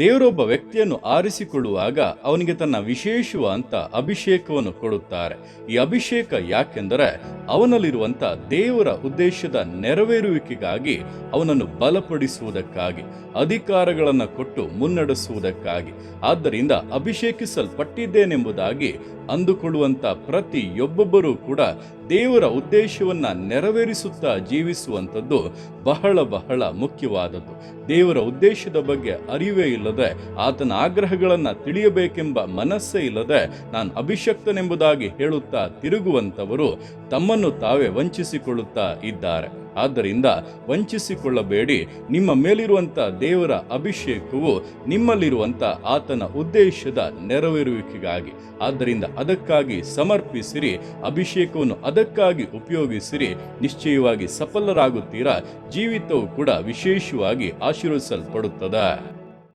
ದೇವರೊಬ್ಬ ವ್ಯಕ್ತಿಯನ್ನು ಆರಿಸಿಕೊಳ್ಳುವಾಗ ಅವನಿಗೆ ತನ್ನ ವಿಶೇಷವಾದಂತ ಅಭಿಷೇಕವನ್ನು ಕೊಡುತ್ತಾರೆ. ಈ ಅಭಿಷೇಕ ಯಾಕೆಂದರೆ ಅವನಲ್ಲಿರುವಂತ ದೇವರ ಉದ್ದೇಶದ ನೆರವೇರುವಿಕೆಗಾಗಿ ಅವನನ್ನು ಬಲಪಡಿಸುವುದಕ್ಕಾಗಿ, ಅಧಿಕಾರಗಳನ್ನು ಕೊಟ್ಟು ಮುನ್ನಡೆಸುವುದಕ್ಕಾಗಿ, ಆದ್ದರಿಂದ ಅಭಿಷೇಕಿಸಲ್ಪಟ್ಟಿದ್ದೇನೆಂಬುದಾಗಿ ಅಂದುಕೊಳ್ಳುವಂತ ಪ್ರತಿಯೊಬ್ಬೊಬ್ಬರೂ ಕೂಡ ದೇವರ ಉದ್ದೇಶವನ್ನ ನೆರವೇರಿಸುತ್ತಾ ಜೀವಿಸುವಂಥದ್ದು ಬಹಳ ಬಹಳ ಮುಖ್ಯವಾದದ್ದು. ದೇವರ ಉದ್ದೇಶದ ಬಗ್ಗೆ ಅರಿವೇ ಇಲ್ಲದೆ, ಆತನ ಆಗ್ರಹಗಳನ್ನ ತಿಳಿಯಬೇಕೆಂಬ ಮನಸ್ಸೇ ಇಲ್ಲದೆ, ನಾನು ಅಭಿಷಕ್ತನೆಂಬುದಾಗಿ ಹೇಳುತ್ತಾ ತಿರುಗುವಂಥವರು ತಮ್ಮನ್ನು ತಾವೇ ವಂಚಿಸಿಕೊಳ್ಳುತ್ತಾ ಇದ್ದಾರೆ. ಆದ್ದರಿಂದ ವಂಚಿಸಿಕೊಳ್ಳಬೇಡಿ. ನಿಮ್ಮ ಮೇಲಿರುವಂಥ ದೇವರ ಅಭಿಷೇಕವು ನಿಮ್ಮಲ್ಲಿರುವಂಥ ಆತನ ಉದ್ದೇಶದ ನೆರವೇರುವಿಕೆಗಾಗಿ. ಆದ್ದರಿಂದ ಅದಕ್ಕಾಗಿ ಸಮರ್ಪಿಸಿರಿ. ಅಭಿಷೇಕವನ್ನು ಅದಕ್ಕಾಗಿ ಉಪಯೋಗಿಸಿರಿ. ನಿಶ್ಚಯವಾಗಿ ಸಫಲರಾಗುತ್ತೀರಾ. ಜೀವಿತವು ಕೂಡ ವಿಶೇಷವಾಗಿ ಆಶೀರ್ವದಿಸಲ್ಪಡುತ್ತದೆ.